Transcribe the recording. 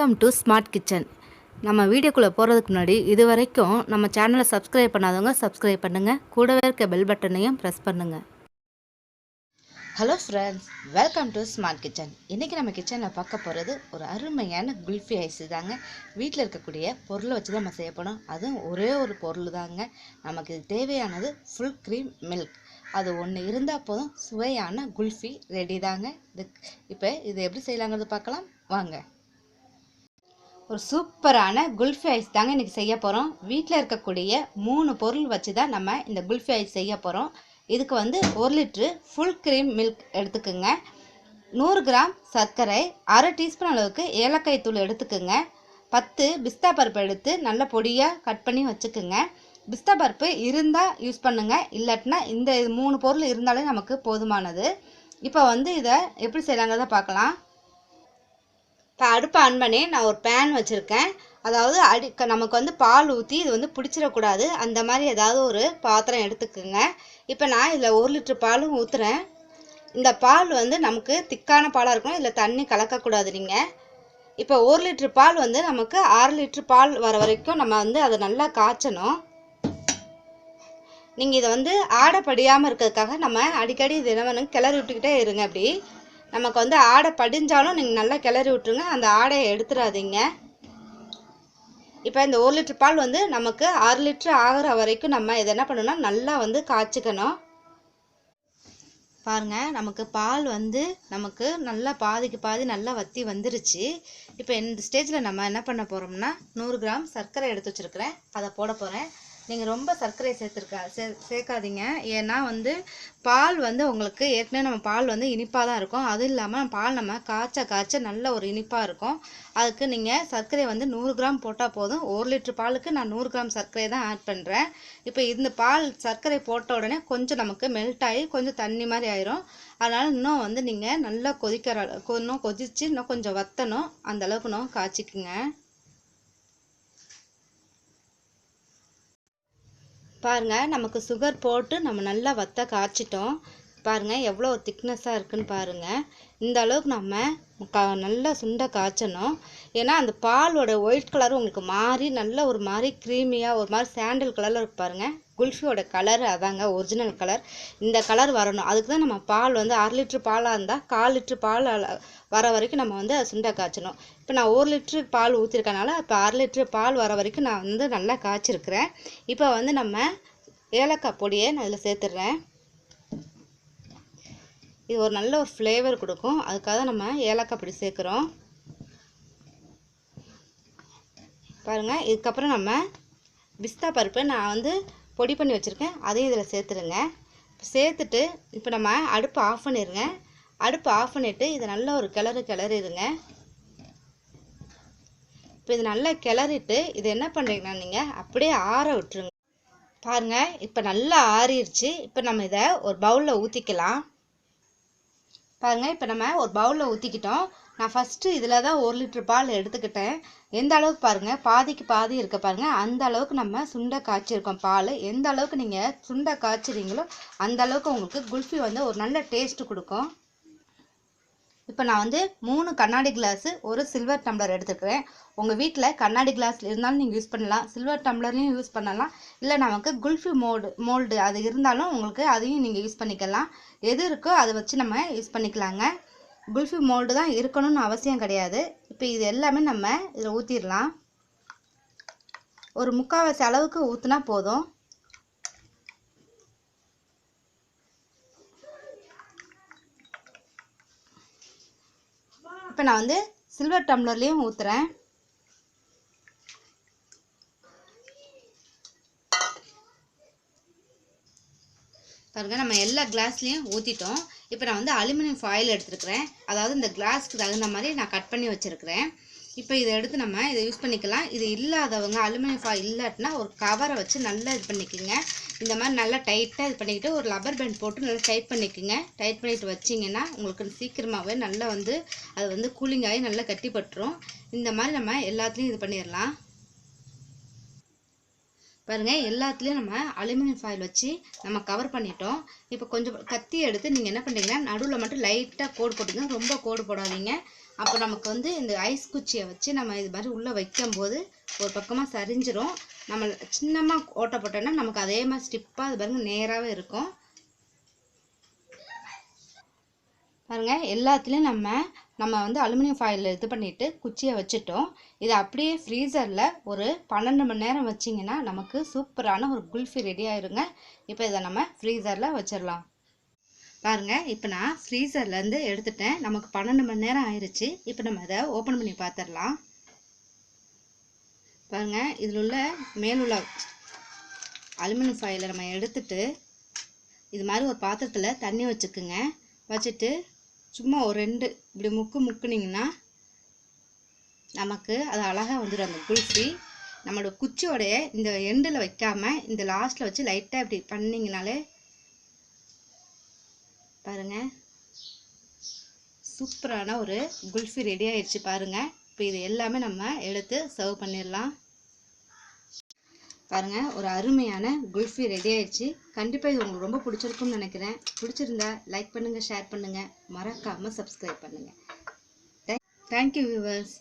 Welcome to smart kitchen நம்ம வீடியோக்குள்ளே போகிறதுக்கு முன்னாடி இது வரைக்கும் நம்ம சேனலை சப்ஸ்கிரைப் பண்ணாதவங்க சப்ஸ்கிரைப் பண்ணுங்கள் கூடவே இருக்க பெல் பட்டனையும் ப்ரெஸ் பண்ணுங்கள் hello friends welcome to smart kitchen இன்றைக்கி நம்ம கிச்சனில் பார்க்க போகிறது ஒரு அருமையான குல்ஃபி ஐஸ் தாங்க. வீட்டில் இருக்கக்கூடிய பொருளை வச்சு தான் நம்ம செய்ய அதுவும் ஒரே ஒரு பொருள் தாங்க நமக்கு இது தேவையானது ஃபுல் க்ரீம் மில்க் அது ஒன்று இருந்தால் போதும் சுவையான குல்ஃபி ரெடி தாங்க. இது இப்போ இது எப்படி செய்யலாங்கிறது பார்க்கலாம்? வாங்க. ஒரு சூப்பரான குல்ஃபி ஐஸ் தாங்க இன்றைக்கி செய்ய போகிறோம் வீட்டில் இருக்கக்கூடிய மூணு பொருள் வச்சு தான் நம்ம இந்த குல்ஃபி ஐஸ் செய்ய போகிறோம் இதுக்கு வந்து ஒரு லிட்ரு ஃபுல் க்ரீம் மில்க் எடுத்துக்கோங்க. நூறு கிராம் சர்க்கரை அரை டீஸ்பூன் அளவுக்கு ஏலக்காய் தூள் எடுத்துக்கோங்க. பத்து பிஸ்தா பருப்பு எடுத்து நல்ல பொடியாக கட் பண்ணி வச்சுக்கோங்க. பிஸ்தா பருப்பு இருந்தால் யூஸ் பண்ணுங்கள் இல்லாட்டினா இந்த இது மூணு பொருள் இருந்தாலே நமக்கு போதுமானது. இப்போ வந்து இதை எப்படி செய்யலாங்கிறத பார்க்கலாம். இப்போ அடுப்பை ஆன் பண்ணி நான் ஒரு பேன் வச்சுருக்கேன். அதாவது அடி நமக்கு வந்து பால் ஊற்றி இது வந்து பிடிச்சிடக்கூடாது. அந்த மாதிரி ஏதாவது ஒரு பாத்திரம் எடுத்துக்கோங்க. இப்போ நான் இதில் ஒரு லிட்டர் பாலும் ஊற்றுறேன் இந்த பால் வந்து நமக்கு திக்கான பாலாக இருக்கணும். இதில் தண்ணி கலக்கக்கூடாது நீங்கள் இப்போ ஒரு லிட்டர் பால் வந்து நமக்கு ஆறு லிட்டர் பால் வர வரைக்கும் நம்ம வந்து அதை நல்லா காய்ச்சணும். நீங்கள் இதை வந்து ஆடை படியாமல் இருக்கிறதுக்காக நம்ம அடிக்கடி தினமனும் கிளறி விட்டுக்கிட்டே இருங்க அப்படி. நமக்கு வந்து ஆடை படிஞ்சாலும் நீங்கள் நல்லா கிளறி விட்டுருங்க. அந்த ஆடையை எடுத்துடாதீங்க. இப்போ இந்த ஒரு லிட்டர் பால் வந்து நமக்கு ஆறு லிட்டர் ஆகிற வரைக்கும் நம்ம இதை என்ன பண்ணணும்னா நல்லா வந்து காய்ச்சிக்கணும். பாருங்க நமக்கு பால் வந்து நமக்கு நல்லா பாதிக்கு பாதி நல்லா வத்தி வந்துருச்சு. இப்போ இந்த ஸ்டேஜில் நம்ம என்ன பண்ண போகிறோம்னா நூறு கிராம் சர்க்கரை எடுத்து வச்சுருக்கிறேன். அதை போட போகிறேன் நீங்கள் ரொம்ப சர்க்கரை சேர்த்துருக்கா சே சேர்க்காதீங்க. ஏன்னா வந்து பால் வந்து உங்களுக்கு ஏற்கனவே நம்ம பால் வந்து இனிப்பாக தான் இருக்கும். அதுவும் இல்லாமல் பால் நம்ம காய்ச்ச காய்ச்ச நல்ல ஒரு இனிப்பாக இருக்கும். அதுக்கு நீங்கள் சர்க்கரை வந்து நூறு கிராம் போட்டால் போதும். ஒரு லிட்டர் பாலுக்கு நான் நூறு கிராம் சர்க்கரை தான் ஆட் பண்ணுறேன் இப்போ இந்த பால் சர்க்கரை போட்ட உடனே கொஞ்சம் நமக்கு மெல்ட் ஆகி கொஞ்சம் தண்ணி மாதிரி ஆயிரும். அதனால் இன்னும் வந்து நீங்கள் நல்லா கொதிக்கிற இன்னும் கொதிச்சு இன்னும் கொஞ்சம் வத்தணும். அந்த அளவுக்கு இன்னும் காய்ச்சிக்குங்க. பாருங்கள் நமக்கு சுகர் போட்டு நம்ம நல்லா வத்த காய்ச்சிட்டோம். பாருங்கள் எவ்வளோ திக்னஸ்ஸாக இருக்குன்னு பாருங்கள் இந்த அளவுக்கு நம்ம கா நல்லா சுண்டை காய்ச்சணும். ஏன்னா அந்த பாலோட ஒயிட் கலர் உங்களுக்கு மாறி நல்ல ஒரு மாதிரி க்ரீமியாக ஒரு மாதிரி சாண்டல் கலரில் இருக்கு பாருங்கள் குல்ஃபியோட கலர் அதாங்க ஒரிஜினல் கலர் இந்த கலர் வரணும். அதுக்கு தான் நம்ம பால் வந்து அரை லிட்ரு பாலாக இருந்தால் கால் லிட்ரு பால் வர வரைக்கும் நம்ம வந்து அதை காய்ச்சணும். இப்போ நான் ஒரு லிட்டரு பால் ஊற்றிருக்கனால இப்போ அரை லிட்ரு பால் வர வரைக்கும் நான் வந்து நல்லா காய்ச்சிருக்கிறேன். இப்போ வந்து நம்ம ஏலக்காய் பொடியை நான் இதில் சேர்த்துடுறேன். இது ஒரு நல்ல ஒரு ஃப்ளேவர் கொடுக்கும். அதுக்காக நம்ம ஏலக்காய் பொடி சேர்க்குறோம். பாருங்கள் இதுக்கப்புறம் நம்ம பிஸ்தா பருப்பு நான் வந்து பொடி பண்ணி வச்சுருக்கேன். அதையும் இதில் சேர்த்துருங்க. சேர்த்துட்டு இப்போ நம்ம அடுப்பை ஆஃப் பண்ணிடுங்க. அடுப்பை ஆஃப் பண்ணிவிட்டு இதை நல்ல ஒரு கிளறு கிளறிடுங்க. இப்போ இது நல்லா கிளறிட்டு இது என்ன பண்ணுறீங்கன்னா நீங்கள் அப்படியே ஆற விட்டுருங்க. பாருங்க இப்போ நல்லா ஆறிடுச்சு. இப்போ நம்ம இதை ஒரு பவுலில் ஊற்றிக்கலாம் பாருங்க இப்போ நம்ம ஒரு பவுலில் ஊற்றிக்கிட்டோம் நான் ஃபஸ்ட்டு இதில் தான் ஒரு லிட்டர் பால் எடுத்துக்கிட்டேன். எந்த அளவுக்கு பாருங்கள் பாதிக்கு பாதி இருக்க பாருங்கள் அந்த அளவுக்கு நம்ம சுண்டை காய்ச்சிருக்கோம் பால். எந்த அளவுக்கு நீங்கள் சுண்டை காய்ச்சிறீங்களோ அந்த அளவுக்கு உங்களுக்கு குல்ஃபி வந்து ஒரு நல்ல டேஸ்ட்டு கொடுக்கும். இப்போ நான் வந்து மூணு கண்ணாடி கிளாஸு ஒரு சில்வர் டம்ளர் எடுத்துக்கிறேன். உங்கள் வீட்டில் கண்ணாடி கிளாஸ் இருந்தாலும் நீங்கள் யூஸ் பண்ணலாம். சில்வர் டம்ளர்லையும் யூஸ் பண்ணலாம். இல்லை நமக்கு குல்ஃபி மோல்டு மோல்டு அது இருந்தாலும் உங்களுக்கு அதையும் நீங்கள் யூஸ் பண்ணிக்கலாம். எது இருக்கோ அதை வச்சு நம்ம யூஸ் பண்ணிக்கலாங்க. குல்ஃபி மோல்டு தான் இருக்கணும்னு அவசியம் கிடையாது. இப்போ இது எல்லாமே நம்ம இதில் ஊற்றிடலாம் ஒரு முக்கால்வாசி அளவுக்கு ஊற்றினா போதும். இப்போ நான் வந்து சில்வர் டம்ளர்லேயும் ஊற்றுறேன் பாருங்க நம்ம எல்லா கிளாஸ்லேயும் ஊற்றிட்டோம் இப்போ நான் வந்து அலுமினியம் ஃபாயில் எடுத்துருக்கிறேன். அதாவது இந்த கிளாஸ்க்கு தகுந்த மாதிரி நான் கட் பண்ணி வச்சுருக்கிறேன். இப்போ இதை எடுத்து நம்ம இதை யூஸ் பண்ணிக்கலாம். இது இல்லாதவங்க அலுமினியம் ஃபாயில் இல்லாட்டினா ஒரு கவரை வச்சு நல்லா இது பண்ணிக்கோங்க. இந்த மாதிரி நல்லா டைட்டாக இது பண்ணிக்கிட்டு ஒரு லப்பர் பேண்ட் போட்டு நல்லா டைட் பண்ணிக்கோங்க. டைட் பண்ணிட்டு வச்சிங்கன்னா உங்களுக்கு சீக்கிரமாகவே நல்லா வந்து அது வந்து கூலிங் ஆகி நல்லா கட்டிப்பட்டுரும். இந்த மாதிரி நம்ம எல்லாத்துலேயும் இது பண்ணிடலாம். பாருங்கள் எல்லாத்துலேயும் நம்ம அலுமினியம் ஃபாயில் வச்சு நம்ம கவர் பண்ணிட்டோம். இப்போ கொஞ்சம் கத்தி எடுத்து நீங்கள் என்ன பண்ணுறீங்கன்னா நடுவில் மட்டும் லைட்டாக கோடு போட்டுங்க ரொம்ப கோடு போடாதீங்க. அப்போ நமக்கு வந்து இந்த ஐஸ் குச்சியை வச்சு நம்ம இது மாதிரி உள்ளே வைக்கும்போது ஒரு பக்கமாக சரிஞ்சிரும். நம்ம சின்னமாக ஓட்டை போட்டோன்னா நமக்கு அதே மாதிரி ஸ்டிப்பாக அது பாருங்கள் நேராகவே இருக்கும். பாருங்க எல்லாத்துலேயும் நம்ம நம்ம வந்து அலுமினியம் ஃபாயில் இது பண்ணிவிட்டு குச்சியை வச்சுட்டோம். இதை அப்படியே ஃப்ரீசரில் ஒரு பன்னெண்டு மணி நேரம் வச்சிங்கன்னா நமக்கு சூப்பரான ஒரு குல்ஃபி ரெடி ஆயிருங்க. இப்போ இதை நம்ம ஃப்ரீசரில் வச்சிடலாம். பாருங்கள் இப்போ நான் ஃப்ரீசர்லேருந்து எடுத்துட்டேன். நமக்கு பன்னெண்டு மணி நேரம் ஆயிடுச்சு இப்போ நம்ம இதை ஓப்பன் பண்ணி பார்த்துடலாம். பாருங்கள் இதில் உள்ள மேலுள்ள அலுமினியம் ஃபாயிலை நம்ம எடுத்துட்டு இது மாதிரி ஒரு பாத்திரத்தில் தண்ணி வச்சுக்குங்க. வச்சுட்டு சும்மா ஒரு ரெண்டு இப்படி முக்கு முக்குனிங்கன்னா நமக்கு அது அழகாக வந்துடும் அந்த குல்ஃபி நம்மளோட குச்சியோடைய இந்த எண்டில் வைக்காமல் இந்த லாஸ்ட்டில் வச்சு லைட்டாக இப்படி பண்ணிங்கனாலே பாருங்கள் சூப்பரான ஒரு குல்ஃபி ரெடி ஆயிடுச்சு பாருங்கள் இப்போ இது எல்லாமே நம்ம எடுத்து சர்வ் பண்ணிடலாம். பாருங்க ஒரு அருமையான குல்ஃபி ரெடி ஆயிடுச்சு. கண்டிப்பாக இது உங்களுக்கு ரொம்ப பிடிச்சிருக்கும்னு நினைக்கிறேன். பிடிச்சிருந்தா லைக் பண்ணுங்கள் ஷேர் பண்ணுங்கள் மறக்காமல் சப்ஸ்கிரைப் பண்ணுங்கள் தேங்க்யூ வியூவர்ஸ்